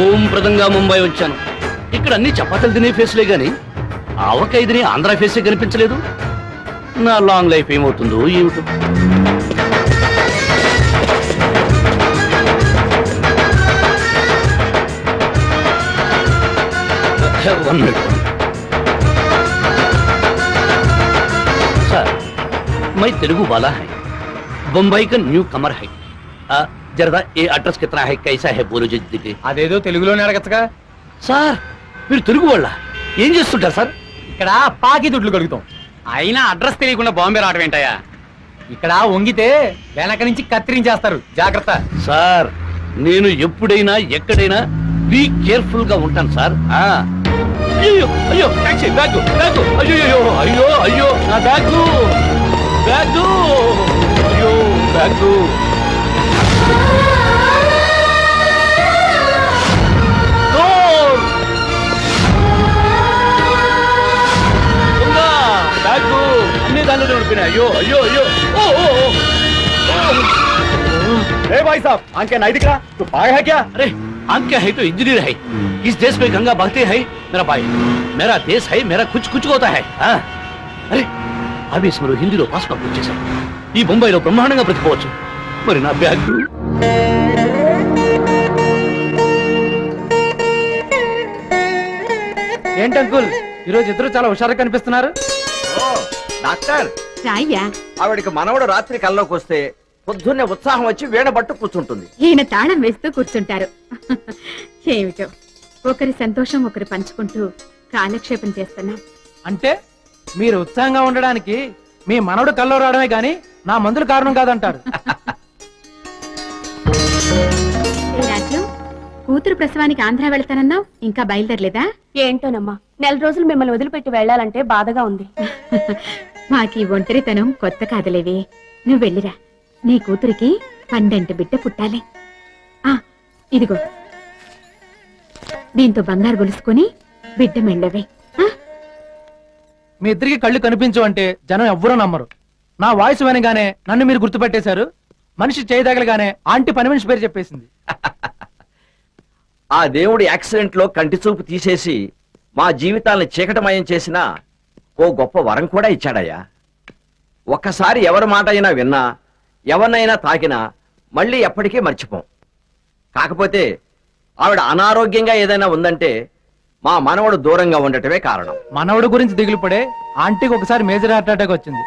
ఓంప్రదంగా ముంబై వచ్చాను ఇక్కడ అన్ని చపాతీలు తినే ఫేస్లే గాని ఆవకాయ తినే ఆంధ్ర ఫేసే కనిపించలేదు నా లాంగ్ లైఫ్ ఏమవుతుందో ఏమిటో वन मिनट सर मैं तेलुगु वाला है बम्बई का न्यू कमर है आ, జరదా ఏ అడ్రస్ కితనా హై కైసా హై బోలు జిందగీ అదేదో తెలుగులోనే అడగచ్చుగా? సార్ మీరు తెలుగు వాళ్ళ? ఏం చేస్తుంటారు సార్? ఇక్కడ పాకి దుడ్లు కడుగుతాం. అయినా అడ్రస్ తెలియకుండా బాంబే రావడం ఏంటయ్యా? ఇక్కడ వంగితే వెనక నుంచి కత్తిరించేస్తారు. జాగ్రత్త. సార్ నేను ఎప్పుడైనా ఎక్కడైనా బీ కేర్ఫుల్గా ఉంటాను సార్. అయ్యో అయ్యో అయ్యో అయ్యో అయ్యో అయ్యో అయ్యో అయ్యో అయ్యో అయ్యో అయ్యో అయ్యో అయ్యో బ్యాగు. దానిలో ఉండిపోయినాయి అయ్యో అయ్యో అయ్యో ఓ ఓ ఓ ఏ భాయ్ సాబ్ అంకే నై దిఖ తు పాగ హై క్యా अरे आंख क्या है तो इंजीनियर है इस देश में गंगा बहती है मेरा भाई मेरा देश है मेरा कुछ कुछ होता है हाँ? అరే ఆవేశంలో హిందీలో పాస్ పంపింగ్ చేశాను ఈ బొంబాయిలో బ్రహ్మాండంగా బ్రతికోవచ్చు మరి నా బ్యాగ్ ఏంటి అంకుల్? ఈరోజు ఇద్దరు చాలా హుషారుగా కనిపిస్తున్నారు? డాక్టర్. రాయ్యా. ఆవిడకి మనవడు రాత్రి కల్లోకి వస్తే పొద్దున్నే ఉత్సాహం వచ్చి వీణబట్టు కూర్చుంటుంది. ఈయన తాళం వేస్తూ కూర్చుంటారు. ఏమిటో ఒకరి సంతోషం ఒకరు పంచుకుంటూ కాలక్షేపం చేస్తున్నాం. అంటే మీరు ఉత్సాహంగా ఉండడానికి మీ మనవడు కల్లో రావడమే గాని నా మందులు కారణం కాదంటారు. కూతురు ప్రసవానికి ఆంధ్ర వెళ్తానన్నావు ఇంకా బయలుదేరలేదా? ఏంటోనమ్మా నెల రోజులు మిమ్మల్ని వదిలిపెట్టి వెళ్ళాలంటే బాధగా ఉంది. మాకీ ఒంటరితనం కొత్త కాదలేవి. నువ్వు వెళ్ళిరా. నీ కూతురికి పండంటి బిడ్డ పుట్టాలి. ఆ ఇదిగో. దీంతో బంగారు గొలుసుకొని బిడ్డ మెండవే మీ ఇద్దరికి కళ్ళు కనిపించు అంటే జనం ఎవ్వరూ నమ్మరు. నా వాయిస్ వినగానే నన్ను మీరు గుర్తుపెట్టేశారు. మనిషి చేయదగలగానే ఆంటీ పని మనిషి పేరు చెప్పేసింది. ఆ దేవుడి యాక్సిడెంట్లో కంటి చూపు తీసేసి మా జీవితాలను చీకటమయం చేసిన ఓ గొప్ప వరం కూడా ఇచ్చాడయ్యా. ఒక్కసారి ఎవరి మాట అయినా విన్నా ఎవరినైనా తాకినా మళ్ళీ ఎప్పటికీ మర్చిపోం. కాకపోతే ఆవిడ అనారోగ్యంగా ఏదైనా ఉందంటే మా మనవడు దూరంగా ఉండటమే కారణం. మనవడు గురించి దిగులు పడే ఆంటీకి ఒకసారి మేజర్ హార్ట్ అటాక్ వచ్చింది.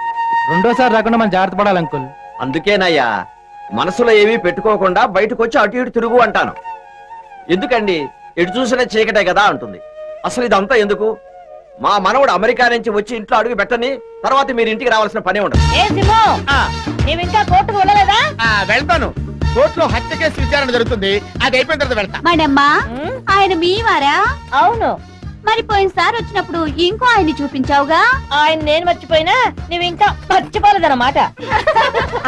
రెండోసారి రాకుండా మనం జాగ్రత్త పడాలి అంకుల్. అందుకేనయ్యా మనసులో ఏమీ పెట్టుకోకుండా బయటకు వచ్చి అటు ఇటు తిరుగు అంటాను. ఎందుకండి? ఎటు చూసినా చీకటే కదా అంటుంది. అసలు ఇదంతా ఎందుకు? మా మనవడు అమెరికా నుంచి వచ్చి ఇంట్లో అడుగు పెట్టని తర్వాత మీరు ఇంటికి రావాల్సిన పనే ఉండదు. ఏ సిమో? నీవు ఇంకా కోర్టుకు వెళ్ళలేదా? వెళ్తాను. కోర్టులో హత్య కేసు విచారణ జరుగుతుంది. అది అయిపోయిన తర్వాత వెళ్తా. మడమ్మా ఆయన మీ వారా అవును. మరి పోయినసారి వచ్చినప్పుడు ఇంకో ఆయన్ని చూపించావుగా? ఆయన నేను మర్చిపోయినా నువ్వు ఇంకా మర్చిపోలేదన్నమాట.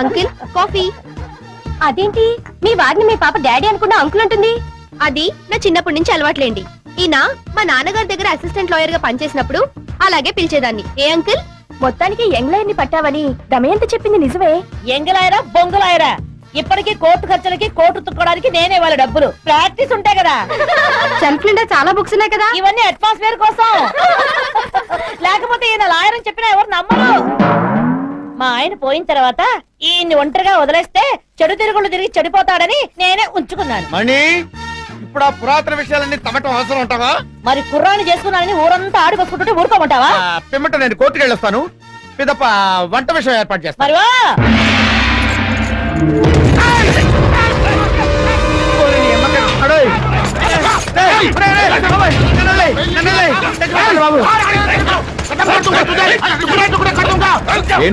Uncle coffee. అదేంటి? మీ వారిని మీ పాప డాడీ అనుకున్న అంకుల్ ఉంటుంది అది నా చిన్నప్పటి నుంచి అలవాట్లేండి. ఈయన మా నాన్నగారి దగ్గర అసిస్టెంట్ లాయర్గా పనిచేసినప్పుడు అలాగే పిలిచేదాన్ని. ఏ అంకుల్ మొత్తానికి యంగ్లైర్ని పట్టావని దమయంతి చెప్పింది నిజమే. ఎంగలాయరా బొంగులాయరా ఇప్పటికీ కోర్టు ఖర్చులకి కోర్టు తుక్కోడానికి నేనే వాళ్ళ డబ్బులు. ప్రాక్టీస్ ఉంటాయి కదా. నిండా చాలా బుక్స్ ఉన్నాయి కదా. ఇవన్నీ అట్మాస్ఫియర్ కోసం. లేకపోతే ఈయన లాయర్ అని చెప్పినా ఎవరు నమ్మరు. మా ఆయన పోయిన తర్వాత ఈయన్ని ఒంటరిగా వదిలేస్తే చెడు తిరుగుళ్ళు తిరిగి చెడిపోతాడని నేనే ఉంచుకున్నాను మణి ఇప్పుడు ఆ పురాతన విషయాలన్నీ తమటం అవసరం ఉంటావా మరి కుర్రాన్ని చేసుకున్నానని ఊరంతా ఆడికొసుకుంటుంటే ఊరుకోమంటావా ఆ, పిమ్మట నేను కోర్టుకు వెళ్ళొస్తాను పిదప వంట విషయం ఏర్పాటు చేస్తాను మరి వా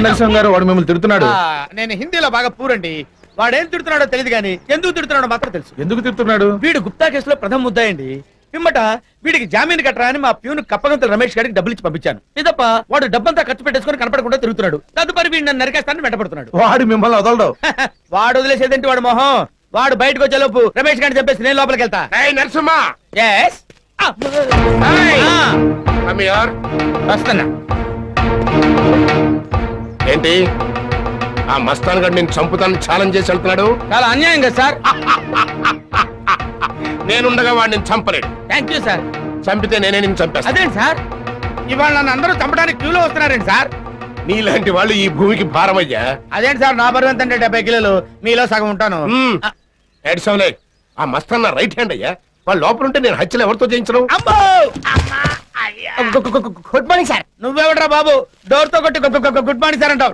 నరసింహ గారు? వాడు మిమ్మల్ని తిడుతున్నాడు. ఆ, నేను హిందీలో బాగా పూరండి వాడేం తిడుతున్నాడో తెలియదు కానీ ఎందుకు తిడుతున్నాడో మాత్రం తెలుసు. ఎందుకు తిడుతున్నాడు? వీడు గుప్తా కేసులో ప్రథమ ముద్దాయండి పిమ్మట వీడికి జామీన్ కట్టరా అని మా ప్యూన్ కప్పగంతుల రమేష్ గారికి డబ్బులు ఇచ్చి పంపించాను. ఇదప్ప వాడు డబ్బంతా ఖర్చు పెట్టేసుకొని కనపడకుండా తిరుగుతున్నాడు. తదుపరి వీడు నన్ను నరికేస్తానని వెంటపడుతున్నాడు. వాడు మిమ్మల్ని వదలడు. వాడు వదిలేసేదేంటి వాడు మొహం? వాడు బయటకు వచ్చే లోపు రమేష్ గారిని చెప్పేసి నేను లోపలికి వెళ్తా. నరసింహ! ఎస్ వస్తున్నా. ఏంటి ఆ మస్తాన్ గడు నేను చంపుతాను ఛాలెంజ్ చేసి వెళ్తున్నాడు? చాలా అన్యాయం కదా సార్. నేనుండగా వాడిని చంపలేడు థ్యాంక్ యూ సార్. చంపితే నేనే నిన్ను చంపేస్తా. అదేంటి సార్? ఇవాళ నన్ను అందరూ చంపడానికి క్యూలో వస్తున్నారండి సార్? నీలాంటి వాళ్ళు ఈ భూమికి భారమయ్యా. అదేంటి సార్? నా బరువు ఎంత అంటే డెబ్బై కిలోలు. మీలో సగం ఉంటాను. ఆ. మస్తన్న రైట్ హ్యాండ్ అయ్యా. వాళ్ళు లోపల ఉంటే నేను హత్యలు ఎవరితో చేయించను? అమ్మో! Good morning sir. నువ్వెవడరా బాబు? డోర్తో కొట్టి గుడ్ మార్నింగ్ సార్ అంటావు.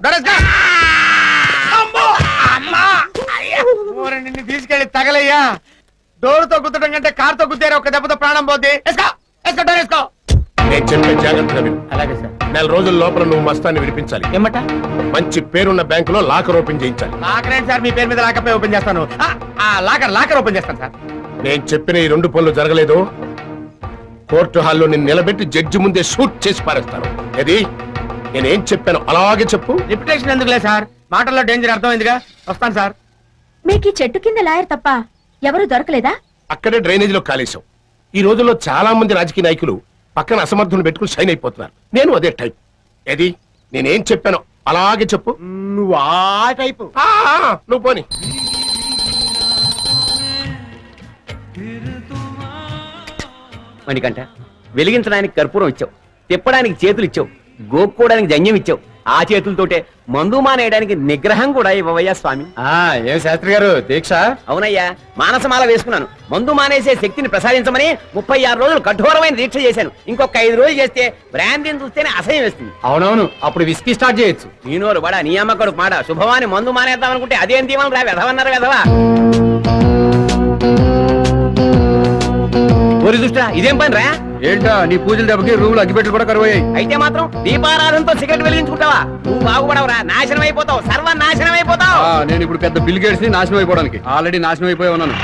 నిన్ను తీసుకెళ్ళి తగలయ్యా. డోర్తో గుద్దడం కంటే కార్తో గుద్దారు ఒక దెబ్బతో ప్రాణం పోద్ది. నేను చెప్పే జాగ్రత్తగా విను. అలాగే సార్. నెల రోజుల లోపల నువ్వు మస్తాన్ని విడిపించాలి. ఏమట మంచి పేరున్న బ్యాంకులో లాకర్ ఓపెన్ చేయించాలి. లాకర్ ఏంటి సార్? మీ పేరు మీద లాకర్ ఓపెన్ చేస్తాను. లాకర్ లాకర్ ఓపెన్ చేస్తాను సార్. నేను చెప్పిన ఈ రెండు పనులు జరగలేదు. కోర్టు హాల్లో నిన్ను నిలబెట్టి జడ్జి ముందే షూట్ చేసి పారేస్తాను. అది నేనేం చెప్పాను అలాగే చెప్పు. రిపిటేషన్ ఎందుకులే సార్? మాటల్లో డేంజర్ అర్థమైందిగా వస్తాను సార్. మీకు ఈ చెట్టు కింద లాయర్ తప్ప ఎవరు దొరకలేదా? అక్కడే డ్రైనేజీలో కాలేశాం. ఈ రోజుల్లో చాలా మంది రాజకీయ నాయకులు పక్కన అసమర్థులు పెట్టుకుని షైన్ అయిపోతున్నారు. నేను అదే టైప్ ఏది? నేనేం చెప్పాను అలాగే చెప్పు. నువ్వు ఆ టైపు ఆ, ఆ, నువ్వు పోని. మణికంట వెలిగించడానికి కర్పూరం ఇచ్చావు తిప్పడానికి చేతులు ఇచ్చావు గోక్కోవడానికి జంజం ఇచ్చావు. ఆ చేతులతోటే మందు మానేయడానికి నిగ్రహం కూడా ఇవ్వవయ్యా స్వామి. ఏం శాస్త్రి గారు దీక్ష? అవునయ్యా మానసమాల వేసుకున్నాను. మందు మానేసే శక్తిని ప్రసాదించమని ముప్పై ఆరు రోజులు కఠోరమైన దీక్ష చేశాను. ఇంకొక ఐదు రోజులు చేస్తే బ్రాంతిని చూస్తేనే అసహ్యం వేస్తుంది. అవునవును అప్పుడు విస్కీ స్టార్ట్ చేయొచ్చు. నీనోరు బడా నీ అమ్మ కొడుకు మాట శుభవాని మందు మానేద్దాం అనుకుంటే అదేం దీవనం రా వెధవన్నారు వెధవా? ఒరి దుష్టా ఇదేం పని రా ఏంటా నీ పూజల దెబ్బకి రూములు అగ్గిపెట్లు కూడా కరువయ్యాయి. అయితే మాత్రం దీపారాధనతో సిగరెట్ వెలిగించుకుంటావా? నువ్వు బాగుపడవురా నాశనం అయిపోతావు సర్వ నాశనం అయిపోతావు నేను ఇప్పుడు పెద్ద బిల్ గేట్స్ని నాశనం అయిపోవడానికి. ఆల్రెడీ నాశనం అయిపోయి ఉన్నాను.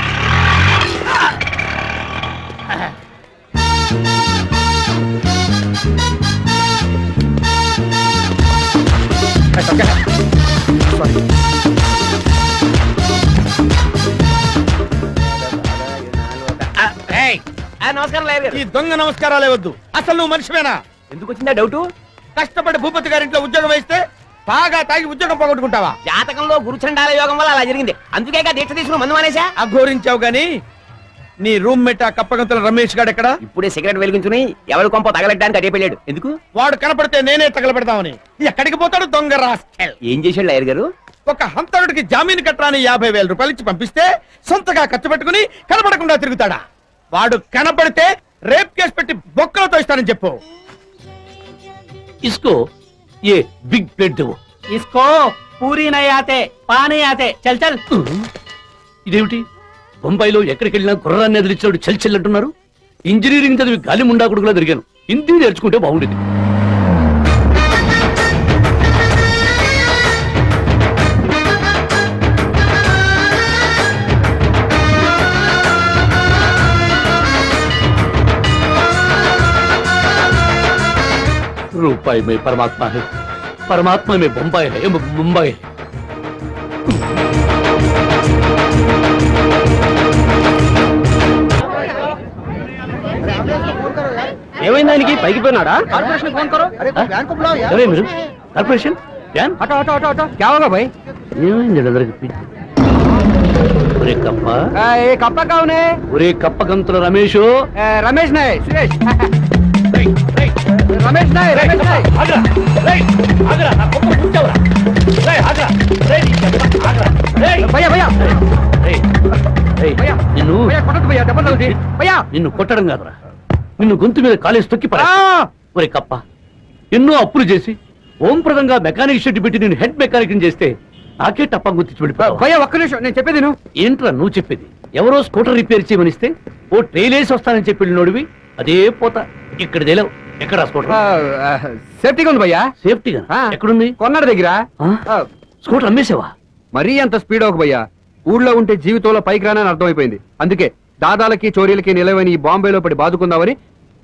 నమస్కారం గారు. ఈ దొంగ నమస్కారాలే వద్దు. అసలు నువ్వు మనిషివేనా? ఎందుకు వచ్చిందా డౌట్? కష్టపడి భూపతి గారింట్లో ఉద్యోగం వేస్తే బాగా తాగి ఉద్యోగం పోగొట్టుకుంటావా? జాతకంలో గురుచండాల యోగం వల్ల అలా జరిగింది. అందుకే దీక్ష తీసుకుని మందు మానేశా? అఘోరించావు గాని నీ రూమ్ మెట్ ఆ కప్పగంతుల రమేష్ గాడు ఎక్కడ? ఇప్పుడే సిగరెట్ వెలిగించుని ఎవరి కొంప తగలెట్టడానికి అదే పెళ్ళాడు ఎందుకు? వాడు కనపడితే నేనే తగలబెడతామని. ఎక్కడికి పోతాడు దొంగ రాస్కెల్? ఏం చేశాడు లాయర్ గారు? ఒక హంతకుడికి జామీన్ కట్టరాని యాభై వేల రూపాయలు ఇచ్చి పంపిస్తే సొంతగా ఖర్చు పెట్టుకుని కనపడకుండా తిరుగుతాడా? వాడు కనపడితే రేప్ కేసు పెట్టి బొక్కలతో ఇస్తానని చెప్పు इसको ये बिग प्लेट दो ఇస్కో పూరి నై ఆతే పానీ ఆతే చల్ చల్ ఇదేమిటి బొంబాయిలో ఎక్కడికి వెళ్ళినా గుర్రాన్ని ఎదిరించాడు చల్ చల్ అంటున్నారు ఇంజనీరింగ్ చదివి గాలి ముండా కొడుకులా తిరిగాను హిందీ నేర్చుకుంటే బాగుండేది रूपाई में परमात्मा है परमात्मा में बम्बई है मु- मुंबई है ఏమైంది ఆయనకి పైకి పోయినాడా ఎవరే మీరు corporation pan auto auto auto auto క్యా హోగా భాయ్ ఏమైంది అందరికి ఒరే కప్ప ఏ కప్ప కావునే ఒరే కప్ప గంతుల రమేష్ రమేష్ నాయ్ సురేష్ రమేష్ నాయ్ రమేష్ నాయ్. భయ్యా భయ్యా. భయ్యా నిన్ను భయ్యా కొట్టదు భయ్యా దెబ్బ భయ్యా. నిన్ను కొట్టడం కాదురా. నిన్ను గొంతు మీద కాలేసి తొక్కి! పడే ఒరే కప్ప ఎన్నో అప్పులు చేసి ఓంప్రదంగా మెకానిక్ షెడ్ పెట్టి నేను హెడ్ మెకానిక్ చేస్తే నాకే టప్ప గుర్తించి వెళ్ళిపోయావు భయ్యా ఒక్క నిమిషం నేను చెప్పేది నువ్వు ఏంట్రా నువ్వు చెప్పేది? ఎవరో స్కూటర్ రిపేర్ చేయమనిస్తే ఓ ట్రైలేసి వస్తానని చెప్పి వెళ్ళినోడివి. అదే పోతా ఇక్కడ తెలియవు ఎక్కడ స్కూటర్ సేఫ్టీగా ఉంది భయ్యా. సేఫ్టీగా. ఎక్కడుంది? కొన్నాడు దగ్గర. స్కూటర్ అమ్మేసావా? మరీ అంత స్పీడ్ ఒక భయ్యా. ఊళ్ళో ఉంటే జీవితంలో పైకి రానని అర్థమైపోయింది. అందుకే దాదాలకి చోరీలకి నిలవని ఈ బాంబేలో పడి బాదుకుందామని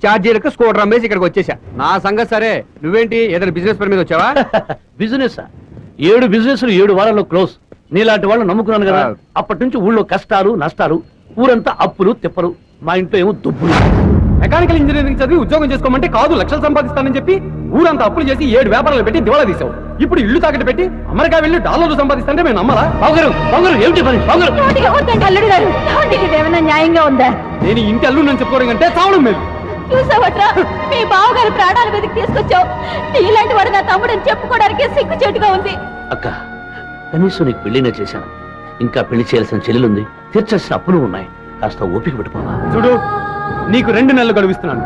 ఛార్జీలకు స్కూటర్ అమ్మేసి ఇక్కడికి వచ్చేసా. నా సంగతి సరే. నువ్వేంటి? ఏదైనా బిజినెస్ పని మీద వచ్చావా? బిజినెస్? ఏడు బిజినెస్ ఏడు వారాల్లో క్లోజ్. నీలాంటి వాళ్ళు నమ్ముకున్నాను కదా. అప్పటి నుంచి ఊళ్ళో కష్టాలు నష్టాలు ఊరంతా అప్పులు తిప్పలు. మా ఇంట్లో ఏమో దుబ్బులు. మెకానికల్ ఇంజనీరింగ్ చదివి ఉద్యోగం చేసుకోమంటే కాదు లక్షలు సంపాదిస్తానని చెప్పి ఊరంతా అప్పులు చేసి ఏడు వ్యాపారాలు పెట్టి దివాళా తీసావు ఇప్పుడు ఇల్లు తాకట్టు పెట్టి అమెరికా వెళ్ళి డాలర్లు సంపాదిస్తాంటే మేము నమ్మలా? బావగారు బావగారు ఏమిటి పని? బావగారు. అల్లుడు గారు. ఏమైనా న్యాయంగా ఉందా? నేను ఇంటి అల్లు నేను చెప్పుకోవడం కంటే చావడం మేలు. చూసావట్రా మీ బావగారు ప్రాణాల మీదకి తీసుకొచ్చావు. నీలాంటి వాడు నా తమ్ముడని చెప్పుకోవడానికి సిగ్గు చెట్టుగా ఉంది. అక్క కనీసం నీకు పెళ్ళినే చేశాను. ఇంకా పెళ్ళి చేయాల్సిన చెల్లెలుంది. తీర్చాల్సిన అప్పులు ఉన్నాయి. కాస్త ఓపిక పెట్టుకోవా చూడు నీకు రెండు నెలలు గడువిస్తున్నాను.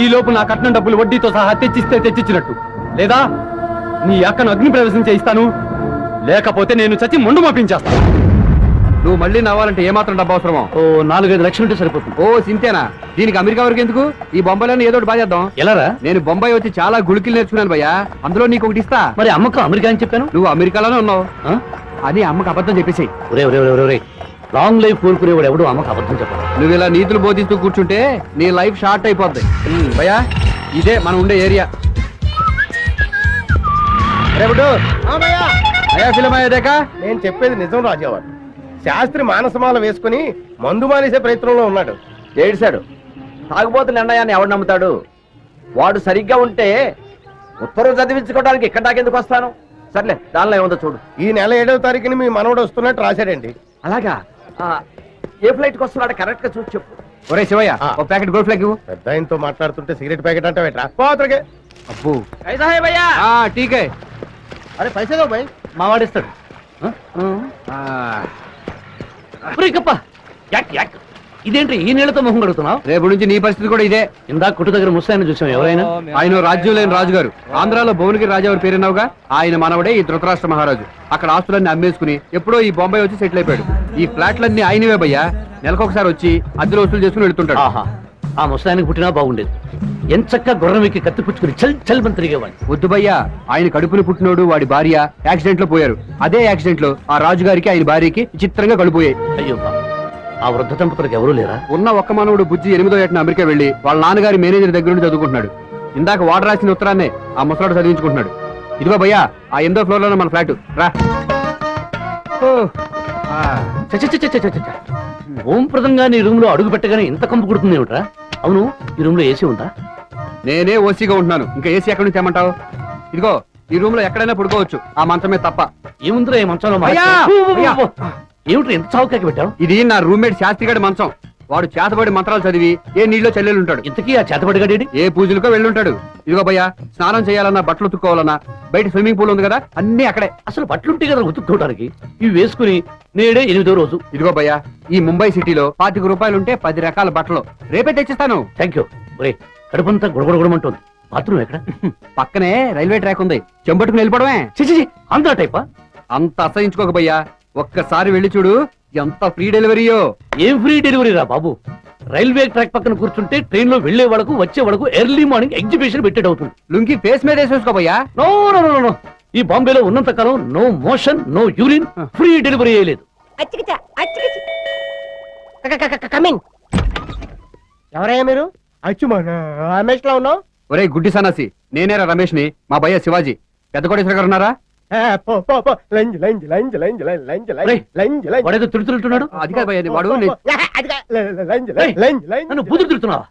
ఈ లోపు నా కట్నం డబ్బులు వడ్డీతో సహా తెచ్చిస్తే తెచ్చిచ్చినట్టు. లేదా నీ అక్కను అగ్ని ప్రవేశం చేయిస్తాను. లేకపోతే నేను చచ్చి ముండు మపించేస్తాను. నువ్వు మళ్ళీ నవ్వాలంటే ఏమాత్రం డబ్బు అవసరమో? ఓ నాలుగైదు లక్షలు ఉంటే సరిపోతుంది. ఓ సింతేనా? దీనికి అమెరికా వరకు ఎందుకు? ఈ బొంబాయిలోనే ఏదో ఒకటి చేద్దాం ఎలారా నేను బొంబాయి వచ్చి చాలా గుళికలు నేర్చుకున్నాను భయ్యా. అందులో నీకు ఒకటి ఇస్తా. మరి అమ్మకు అమెరికా అని చెప్పాను? నువ్వు అమెరికాలోనే ఉన్నావు? అని అమ్మకి అబద్ధం చెప్పేసి ఒరే ఒరే ఒరే ఒరే, ఒరే లాంగ్ లైఫ్ కోరుకునేవాడు ఎవడు అమ్మకు అబద్ధం చెప్పాడు నువ్వు ఇలా నీతులు బోధిస్తూ కూర్చుంటే నీ లైఫ్ షార్ట్ అయిపోద్ది. భయ్యా ఇదే మనం ఉండే ఏరియా. నేను చెప్పేది నిజం రాజావాడు శాస్త్రి మానసమాల వేసుకుని మందు మానేసే ప్రయత్నంలో ఉన్నాడు. ఏడిశాడు తాగుబోతులు ఎండయాన్ని ఎవడు నమ్ముతాడు? వాడు సరిగ్గా ఉంటే ఉత్తరం చదివించుకోవడానికి ఇక్కడ దాకెందుకు వస్తాను? సర్లే దానిలో ఏముందో చూడు. ఈ నెల ఏడవ తారీఖుని మీ మనవడు వస్తున్నట్టు రాశాడండి. అలాగా? ఆ, ఏ ఫ్లైట్కి వస్తున్నాడు కరెక్ట్గా చూసి చెప్పు. ఒరే శివయ్య ఆ. ఒక ప్యాకెట్ గోల్డ్ ఫ్లాగ్ ఇవ్వు. పెద్ద ఆయనతో మాట్లాడుతుంటే సిగరెట్ ప్యాకెట్ అంటే పెట్టరా పోతరకే అబ్బో. కైసా హై భయ్యా. ఆ, ఠీకే అరే పైసా బాయ్ మా వాడిస్తాడు ఆ? యాక్ యాక్. ఇదేంటి ఈ నీళ్ళతో మొహం కడుగుతున్నావు? రేపు నుంచి నీ పరిస్థితి కూడా ఇదే. ఇందాక కొట్టు దగ్గర ముస్తాయని చూసాం ఎవరైనా? ఆయన రాజ్యం లేని రాజుగారు. ఆంధ్రాలో భువనగిరి రాజావారి పేరున్నావుగా? ఆయన మనవడే ఈ ధృతరాష్ట్ర మహారాజు. అక్కడ ఆస్తులన్నీ అమ్మేసుకుని ఎప్పుడో ఈ బొంబాయి వచ్చి సెటిల్ అయిపోయాడు. ఈ ఫ్లాట్లన్నీ ఆయనవే భయ్యా. నెలకొకసారి వచ్చి అద్దెలు వసూలు చేసుకుని వెళ్తుంటాడు. ఆహా. ఆ ముస్తాయానికి పుట్టినా బాగుండేది. ఎంచక్క గుర్రం ఎక్కి కత్తి పుచ్చుకుని చల్ చల్ మంది తిరిగేవాడిని. వద్దు భయ్యా. ఆయన కడుపుని పుట్టినోడు వాడి భార్య యాక్సిడెంట్లో పోయారు. అదే యాక్సిడెంట్లో ఆ రాజుగారికి ఆయన భార్యకి చిత్రంగా కడిపోయాయి అయ్యో పాపం. ఆ వృద్ధ దంపతులకు ఎవరూ లేరా? ఉన్న ఒక్క మనవుడు బుజ్జి ఎనిమిదో ఏటన అమెరికా వెళ్ళి వాళ్ళ నాన్నగారి మేనేజర్ దగ్గర నుండి చదువుకుంటున్నాడు. ఇందాక వాడు రాసిన ఉత్తరాన్నే ఆ ముసలాడు చదివించుకుంటున్నాడు. ఇదిగో భయ్యా ఆ ఎనిమిదో ఫ్లోర్లోనే మన ఫ్లాట్. రా. ఓ, ప్రదంగా నీ రూమ్లో అడుగు పెట్టగానే ఇంత కంపు కుడుతుంది ఏమిట్రా? అవును ఈ రూమ్లో ఏసీ ఉందా? నేనే ఓసీగా ఉంటున్నాను. ఇంకా ఏసీ ఎక్కడి నుంచి తెమ్మంటావు ఇదిగో ఈ రూమ్లో ఎక్కడైనా పడుకోవచ్చు. ఆ మంచమే తప్ప. ఏముందిరా ఈ మంచంలో ఏమిట్రా ఎంత చావుకాకి పెట్టావు? ఇది నా రూమ్మేట్ శాస్త్రిగాడి మంచం. వాడు చేతబడి మంత్రాలు చదివి ఏ నీళ్ళలో చెల్లెలు ఉంటాడు ఇంతకీ ఆ చేతబడిగాడేడి ఏ పూజలకో వెళ్ళుంటాడు. ఇదిగో భయ్యా స్నానం చేయాలన్నా బట్టలు ఉతుక్కోవాలన్నా బయట స్విమ్మింగ్ పూల్ ఉంది కదా అన్ని అక్కడే. అసలు బట్టలుంటే కదా ఉతుక్కోవడానికి. ఇవి వేసుకుని నేడే ఎనిమిదో రోజు. ఇదిగో భయ్యా ఈ ముంబై సిటీలో పాతిక రూపాయలుంటే పది రకాల బట్టలు. రేపే తెచ్చిస్తాను. థ్యాంక్ యూ ఒరే కడుపంతా గుడగొడగొడమంటుంది. బాత్రూమ్ ఎక్కడ? పక్కనే రైల్వే ట్రాక్ ఉంది. చెంబట్టుకుని వెళ్ళిపోవడమే. చిచి ఆంధ్ర టైపా? అంత అసహించుకోక భయ్యా. ఒక్కసారి వెళ్ళి చూడు ఎంత ఫ్రీ డెలివరీయో ఏం ఫ్రీ డెలివరీ రా బాబు? రైల్వే ట్రాక్ పక్కన కూర్చుంటే ట్రైన్లో వెళ్ళే వాళ్ళకు వచ్చే వాళ్ళకు ఎర్లీ మార్నింగ్ ఎగ్జిబిషన్ పెట్టేది అవుతుంది లుంగి ఫేస్ మీద వేసేసుకో భయ్యా నో నో నో నో ఈ బాంబేలో ఉన్నంత కాలం no motion no urine free delivery అయ్యలేదు ఎవరయ్యా మీరు? రమేష్లో ఉన్నావు? ఒరే గుడ్డి సన్నాసి నేనేరా రమేష్ని మా భయ్య శివాజీ. పెద్ద కోటేశ్వర గారు ఉన్నారా? వాడేదో తిడుతుంటున్నాడు అది కాదు భయ్య వాడు నన్ను బూతులు తిడుతున్నావా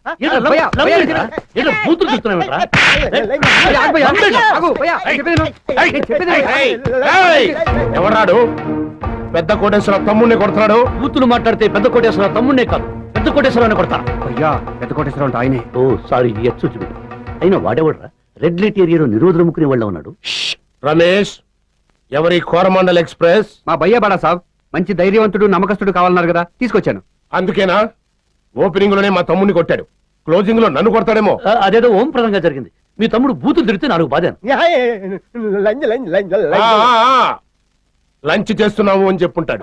బూతులు. ఎవరాడు పెద్ద కోటేశ్వర తమ్ముడిని కొడుతున్నాడు బూతులు మాట్లాడితే పెద్ద కోటేశ్వర తమ్ముడే కాదు పెద్ద కోటేశ్వరాన్ని కొడతా భయ్యా పెద్ద కోటేశ్వర అంటే ఆయనే ఓ సారీ ఎచ్చు అయినా వాడేవాడ్రా రెడ్ లైట్ ఏరియాలో నిరోధులు ముక్కునే వాళ్ళ ఉన్నాడు రమేష్ ఎవరి కోరమండల్ ఎక్స్ప్రెస్ మా భయ్య బడా సాబ్ మంచి ధైర్యవంతుడు నమ్మకస్తుడు కావాలన్నారు కదా తీసుకొచ్చాను అందుకేనా ఓపెనింగ్లోనే మా తమ్ముడిని కొట్టాడు క్లోజింగ్లో నన్ను కొడతాడేమో అదేదో ఓం ప్రదంగా జరిగింది మీ తమ్ముడు బూతులు తిడితే నాలుగు బాధాను లంజ్ లంజ్ లంజ్ ఆ, ఆ, ఆ. లంచ్ చేస్తున్నాము అని చెప్పుంటాడు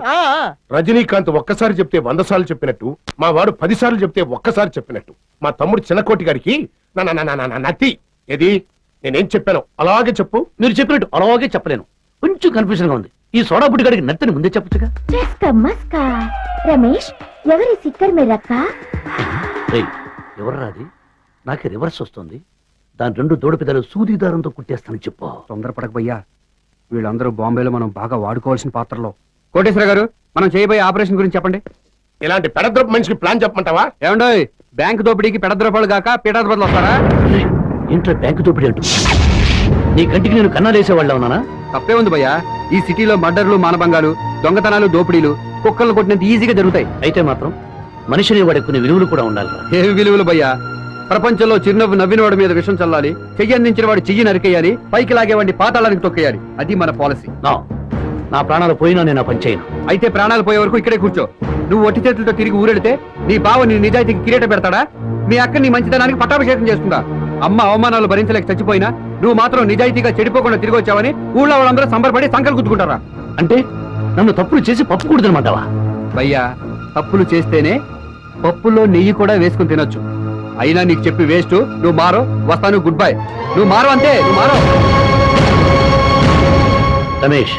రజనీకాంత్ ఒక్కసారి చెప్తే వంద సార్లు చెప్పినట్టు మా వాడు పది సార్లు చెప్తే ఒక్కసారి చెప్పినట్టు మా తమ్ముడు చిన్నకోటి గారికి నా నా, నా, నా, నా, నా, నత్తి ఏది నేనేం చెప్పాను అలాగే చెప్పు మీరు చెప్పినట్టు అలాగే చెప్పలేను కొంచెం కన్ఫ్యూజన్గా ఉంది. ఈ సోడా బుడ్డి గారికి నత్తని ముందే చెప్పచ్చుగా? మస్కా. రమేష్ ఎవరి సిక్కర్ మీద రక్క ఎవరు రాది నాకు రివర్స్ వస్తుంది. దాని రెండు దూడ పెద్దలు సూది దారంతో కుట్టేస్తానని చెప్పు. తొందరపడక భయ్యా వీళ్ళందరూ బాంబేలో మనం బాగా వాడుకోవాల్సిన పాత్రలో. కోటేశ్వర గారు మనం చేయబోయే ఆపరేషన్ గురించి చెప్పండి. ఇలాంటి పెడద్రపు మనిషికి ప్లాన్ చెప్పమంటావా? ఏమండోయ్ బ్యాంక్ దోపిడీకి పెడద్రపాలు కాక పీఠాధిపతులు వస్తారా? ఏంట్రా బ్యాంకు దోపిడీ అంటూ నీ కంటికి నేను కన్నాలేసేవాళ్ళ ఉన్నానా తప్పే ఉంది భయ్యా. ఈ సిటీలో మర్డర్లు మానభంగాలు దొంగతనాలు దోపిడీలు కుక్కలను కొట్టినంత ఈజీగా జరుగుతాయి. అయితే మాత్రం మనిషిని వాడే కొన్ని విలువలు కూడా ఉండాలిరా ఏమి విలువలు భయ్యా? ప్రపంచంలో చిరునవ్వు నవ్విన వాడి మీద విషం చల్లాలి చెయ్యి అందించిన వాడు చెయ్యి నరికేయాలి పైకి లాగేవాడిని పాతాళానికి తొక్కేయాలి. అది మన పాలసీ. నా నా ప్రాణాలు పోయినా నేను ఆ పని చేయను. అయితే ప్రాణాలు పోయే వరకు ఇక్కడే కూర్చో. నువ్వు ఒట్టి చేతులతో తిరిగి ఊరెడితే నీ బావ నీ నిజాయితీకి కిరీట పెడతాడా? మీ అక్క నీ మంచితనానికి పట్టాభిషేకం చేస్తుందా? అమ్మ అవమానాలు భరించలేక చచ్చిపోయినా నువ్వు మాత్రం నిజాయితీగా చెడిపోకుండా తిరిగి వచ్చావని ఊళ్ళో వాళ్ళందరూ సంబరపడి సంకలు గుద్దుకుంటారా? అంటే నన్ను తప్పులు చేసి పప్పుకూడదనమాటావా భయ్యా తప్పులు చేస్తేనే పప్పులో నెయ్యి కూడా వేసుకుని తినొచ్చు. అయినా నీకు చెప్పి వేస్ట్. నువ్వు మారో వస్తాను గుడ్ బై నువ్వు మారో అంతే నువ్వు మారో. రమేష్